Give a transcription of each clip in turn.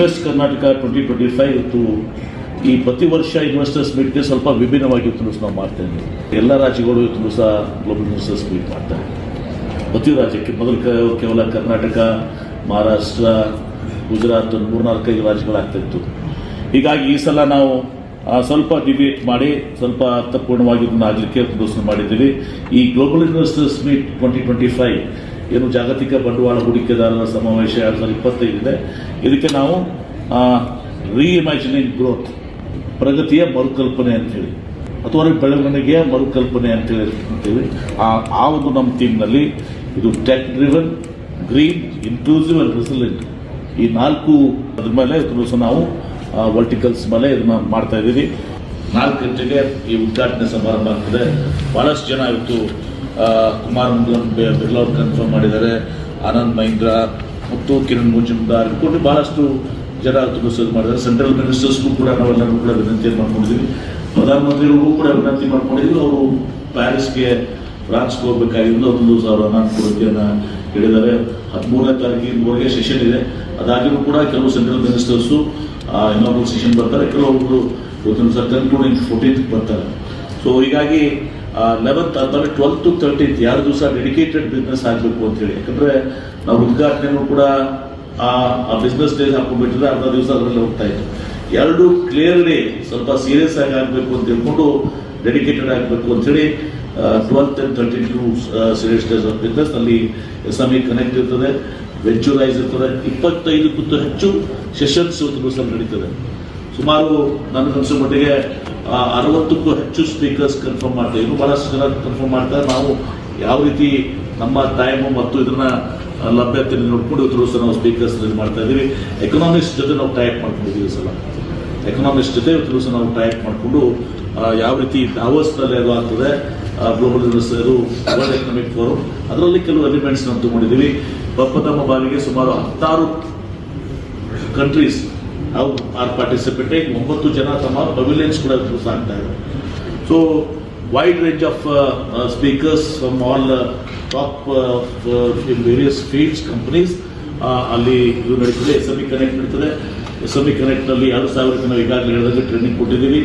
Invest Karnataka twenty twenty five ಇತ್ತು ಈ ಪ್ರತಿ ವರ್ಷ ಇನ್ವೆಸ್ಟರ್ಸ್ ಮೀಟ್ಗೆ ಸ್ವಲ್ಪ ವಿಭಿನ್ನವಾಗಿ ಇವತ್ತು ನಾವು ಮಾಡ್ತಾ ಎಲ್ಲ ರಾಜ್ಯಗಳು ಇವತ್ತು ಸಹ ಗ್ಲೋಬಲ್ ಇನ್ವೆಸ್ಟರ್ಸ್ ಮೀಟ್ ಮಾಡ್ತಾರೆ ಪ್ರತಿ ರಾಜ್ಯಕ್ಕೆ ಮೊದಲು ಕೇವಲ ಕರ್ನಾಟಕ, ಮಹಾರಾಷ್ಟ್ರ, ಗುಜರಾತ್ ಒಂದು ಮೂರ್ನಾಲ್ಕೈದು ರಾಜ್ಯಗಳಾಗ್ತಾ ಇತ್ತು. ಹೀಗಾಗಿ ಈ ಸಲ ನಾವು ಸ್ವಲ್ಪ ಡಿಬೇಟ್ ಮಾಡಿ ಸ್ವಲ್ಪ ಅರ್ಥಪೂರ್ಣವಾಗಿ ಇದನ್ನು ಆಗಲಿಕ್ಕೆ ಘೋಷಣೆ ಮಾಡಿದ್ದೀವಿ. ಈ global investors meet twenty twenty five ಏನು ಜಾಗತಿಕ ಬಂಡವಾಳ ಹೂಡಿಕೆದಾರರ ಸಮಾವೇಶ ಎರಡು ಸಾವಿರದ ಇಪ್ಪತ್ತೈದಿದೆ ಇದಕ್ಕೆ ನಾವು ರೀಇಮ್ಯಾಜಿನಿಂಗ್ ಗ್ರೋತ್ ಪ್ರಗತಿಯ ಮರುಕಲ್ಪನೆ ಅಂತೇಳಿ ಅಥವಾ ಬೆಳವಣಿಗೆಯ ಮರುಕಲ್ಪನೆ ಅಂತೇಳಿ ಅಂತೀವಿ ಆ ಒಂದು ನಮ್ಮ ಥೀಮ್ನಲ್ಲಿ ಇದು tech driven green inclusive and resilient ಈ ನಾಲ್ಕು ಅದ್ರ ಮೇಲೆ ಸಹ ನಾವು ವರ್ಟಿಕಲ್ಸ್ ಮೇಲೆ ಇದನ್ನ ಮಾಡ್ತಾ ಇದ್ದೀವಿ. ನಾಲ್ಕು ಗಂಟೆಗೆ ಈ ಉದ್ಘಾಟನೆ ಸಮಾರಂಭ ಆಗ್ತದೆ. ಬಹಳಷ್ಟು ಜನ ಇವತ್ತು ಕುಮಾರ್ ಬೆ- ಬಿರ್ಲಾ ಅವ್ರು ಕನ್ಫರ್ಮ್ ಮಾಡಿದ್ದಾರೆ. ಆನಂದ್ ಮಹೀಂದ್ರ ಮತ್ತು ಕಿರಣ್ ಮುಜುಮ್ದಾರ್ ಇಟ್ಕೊಂಡು ಬಹಳಷ್ಟು ಜನ ತುಮಸೂರು ಮಾಡಿದ್ದಾರೆ. ಸೆಂಟ್ರಲ್ ಮಿನಿಸ್ಟರ್ಸ್ಗೂ ಕೂಡ ನಾವೆಲ್ಲರೂ ಕೂಡ ವಿನಂತಿ ಮಾಡ್ಕೊಂಡಿದ್ದೀವಿ. ಪ್ರಧಾನಮಂತ್ರಿಗಳಿಗೂ ಕೂಡ ವಿನಂತಿ ಮಾಡ್ಕೊಂಡಿದ್ವಿ ಅವರು ಪ್ಯಾರಿಸ್ಗೆ ಫ್ರಾನ್ಸ್ಗೆ ಹೋಗ್ಬೇಕಾಗಿದ್ದು ಒಂದು ಸಾವಿರ ಅನಾನುಕೂಲತೆಯನ್ನು ಹೇಳಿದ್ದಾರೆ ಹದಿಮೂರನೇ ತಾರೀಕಿನವರೆಗೆ ಸೆಷನ್ ಇದೆ. ಅದಾಗಿಯೂ ಕೂಡ ಕೆಲವು ಸೆಂಟ್ರಲ್ ಮಿನಿಸ್ಟರ್ಸು ಇನ್ನೊಬ್ಬರು ಸೆಷನ್ ಬರ್ತಾರೆ. ಕೆಲವೊಬ್ಬರು ಇವತ್ತಿನ ಸಹ ಕನ್ಕ್ಲೂಡಿಂಗ್ ಫೋರ್ಟೀನ್ತ್ ಬರ್ತಾರೆ. ಸೊ ಹೀಗಾಗಿ ಲೆವೆಂತ್ ಆದ್ಮೇಲೆ ಟ್ವೆಲ್ತ್ ತರ್ಟೀನ್ತ್ ಎರಡು ದಿವಸ ಡೆಡಿಕೇಟೆಡ್ ಬಿಸ್ನೆಸ್ ಆಗಬೇಕು ಅಂತ ಹೇಳಿ. ಯಾಕಂದ್ರೆ ನಾವು ಉದ್ಘಾಟನೆನೂ ಕೂಡ ಆ ಬಿಸ್ನೆಸ್ ಡೇಸ್ ಹಾಕೊಂಡ್ಬಿಟ್ಟಿದ್ರೆ ಅರ್ಧ ದಿವಸ ಅದರಲ್ಲಿ ಹೋಗ್ತಾ ಇತ್ತು. ಎರಡು ಕ್ಲಿಯರ್ಲಿ ಸ್ವಲ್ಪ ಸೀರಿಯಸ್ ಆಗಿ ಆಗಬೇಕು ಅಂತ ಹೇಳ್ಕೊಂಡು ಡೆಡಿಕೇಟೆಡ್ ಆಗಬೇಕು ಅಂತೇಳಿ twelfth and thirteen two serious days of business ಅಲ್ಲಿ ಎಸ್ ಎಂ ಇ ಕನೆಕ್ಟ್ ಇರ್ತದೆ ವೆಂಚೂರೈಸ್ ಇರ್ತದೆ. ಇಪ್ಪತ್ತೈದಕ್ಕೂ ಹೆಚ್ಚು ಸೆಷನ್ಸ್ ಇವತ್ತು ನಡೀತದೆ. ಸುಮಾರು ನನಗನ್ಸೋ ಮಟ್ಟಿಗೆ ಆ, ಅರವತ್ತಕ್ಕೂ ಹೆಚ್ಚು ಸ್ಪೀಕರ್ಸ್ ಕನ್ಫರ್ಮ್ ಮಾಡ್ತಾರೆ ಇನ್ನು ಬಹಳಷ್ಟು ಜನ ಕನ್ಫರ್ಮ್ ಮಾಡ್ತಾರೆ ನಾವು ಯಾವ ರೀತಿ ನಮ್ಮ ಟೈಮು ಮತ್ತು ಇದನ್ನ ಲಭ್ಯತೆ ನೋಡ್ಕೊಂಡು ಇವತ್ತು ಸಹ ನಾವು ಸ್ಪೀಕರ್ಸ್ ಮಾಡ್ತಾ ಇದ್ದೀವಿ. ಎಕನಾಮಿಕ್ಸ್ ಜೊತೆ ನಾವು ಟೈಪ್ ಮಾಡ್ಕೊಂಡಿದ್ದೀವಿ ಸಲ. ಎಕನಾಮಿಕ್ಸ್ ಜೊತೆ ಇವತ್ತು ಸಹ ನಾವು ಟೈಪ್ ಮಾಡಿಕೊಂಡು ಯಾವ ರೀತಿ ದಾವಸ್ನಲ್ಲಿ ಅದು ಆಗ್ತದೆ ಗ್ಲೋಬಲ್ ಇದು ವರ್ಲ್ಡ್ ಎಕನಾಮಿಕ್ ಫೋರಮ್ ಅದರಲ್ಲಿ ಕೆಲವು ಎಲಿಮೆಂಟ್ಸ್ ನಾವು ತಗೊಂಡಿದ್ದೀವಿ. ತಮ್ಮ ಬಾರಿಗೆ ಸುಮಾರು ಹತ್ತಾರು ಕಂಟ್ರೀಸ್ ಅವು ಆರ್ ಪಾರ್ಟಿಸಿಪೇಟಿಂಗ್ ಒಂಬತ್ತು ಜನ ತಮ್ಮ ಪವಿಲಿಯನ್ಸ್ ಕೂಡ ಸಾಕ್ತಾ ಇದೆ so wide range of speakers from all top in various fields companies ಅಲ್ಲಿ ಇದು ನಡೀತದೆ ಎಸ್ ಎಂ ಇ ಕನೆಕ್ಟ್ ನಡೀತದೆ. ಎಸ್ ಎಂ ಇ ಕನೆಕ್ಟ್ನಲ್ಲಿ ಎರಡು ಸಾವಿರಕ್ಕೆ ನಾವು ಈಗಾಗಲೇ ಹೇಳಿದಂಗೆ ಟ್ರೈನಿಂಗ್ ಕೊಟ್ಟಿದ್ದೀವಿ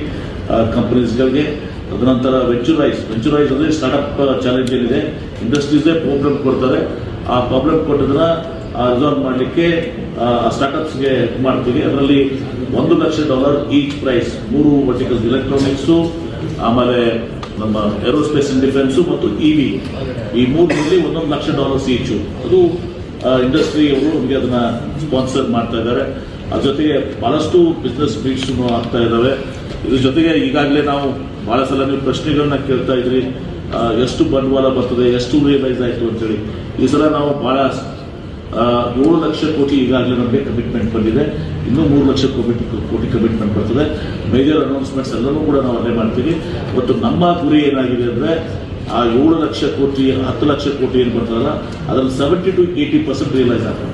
ಕಂಪನೀಸ್ಗಳಿಗೆ ತದನಂತರ ವೆಂಚುರೈಸ್ ವೆಂಚುರೈಸ್ ಅಂದರೆ ಸ್ಟಾರ್ಟ್ಅಪ್ ಚಾಲೆಂಜ್ ಏನಿದೆ. ಇಂಡಸ್ಟ್ರೀಸೇ ಪ್ರಾಬ್ಲಮ್ ಕೊಡ್ತಾರೆ. ಆ ಪ್ರಾಬ್ಲಮ್ ಕೊಟ್ಟದನ್ನ ರಿಸಾಲ್ವ್ ಮಾಡಲಿಕ್ಕೆ ಸ್ಟಾರ್ಟ್ಅಪ್ಸ್ಗೆ ಮಾಡ್ತೀವಿ. ಅದರಲ್ಲಿ ಒಂದು ಲಕ್ಷ ಡಾಲರ್ ಈಚ್ ಪ್ರೈಸ್ ಮೂರು ವರ್ಟಿಕಲ್ಸ್ ಎಲೆಕ್ಟ್ರಾನಿಕ್ಸು ಆಮೇಲೆ ನಮ್ಮ ಏರೋಸ್ಪೇಸ್ ಅಂಡ್ ಡಿಫೆನ್ಸು ಮತ್ತು ವಿ ಈ ಮೂರರಲ್ಲಿ ಒಂದೊಂದು ಲಕ್ಷ ಡಾಲರ್ಸ್ ಈಚು ಅದು ಇಂಡಸ್ಟ್ರಿ ಅವರು ನಮಗೆ ಅದನ್ನ ಸ್ಪಾನ್ಸರ್ ಮಾಡ್ತಾ ಇದ್ದಾರೆ. ಅದ್ರ ಜೊತೆಗೆ ಬಹಳಷ್ಟು ಬಿಸ್ನೆಸ್ ಮೀಟ್ಸ್ ಆಗ್ತಾ ಇದ್ದಾವೆ. ಇದ್ರ ಜೊತೆಗೆ ಈಗಾಗಲೇ ನಾವು ಭಾಳ ಸಲ ನೀವು ಪ್ರಶ್ನೆಗಳನ್ನ ಕೇಳ್ತಾ ಇದ್ರಿ. ಎಷ್ಟು ಬಂಡವಾಳ ಬರ್ತದೆ ಎಷ್ಟು ರಿಯಲೈಸ್ ಆಯಿತು ಅಂತೇಳಿ. ಈ ಸಲ ನಾವು ಆ, ಏಳು ಲಕ್ಷ ಕೋಟಿ ಈಗಾಗಲೇ ನಮಗೆ ಕಮಿಟ್ಮೆಂಟ್ ಬಂದಿದೆ. ಇನ್ನೂ ಮೂರು ಲಕ್ಷ ಕೋಟಿ ಕೋಟಿ ಕಮಿಟ್ಮೆಂಟ್ ಬರ್ತದೆ. ಮೇಜರ್ ಅನೌನ್ಸ್ಮೆಂಟ್ಸ್ ಎಲ್ಲರೂ ಕೂಡ ನಾವು ಅಲ್ಲೇ ಮಾಡ್ತೀವಿ. ಮತ್ತು ನಮ್ಮ ಗುರಿ ಏನಾಗಿದೆ ಅಂದರೆ, ಆ ಏಳು ಲಕ್ಷ ಕೋಟಿ, ಹತ್ತು ಲಕ್ಷ ಕೋಟಿ ಏನು ಬರ್ತದಲ್ಲ ಅದರಲ್ಲಿ seventy to eighty percent realise ಆಗ್ತದೆ.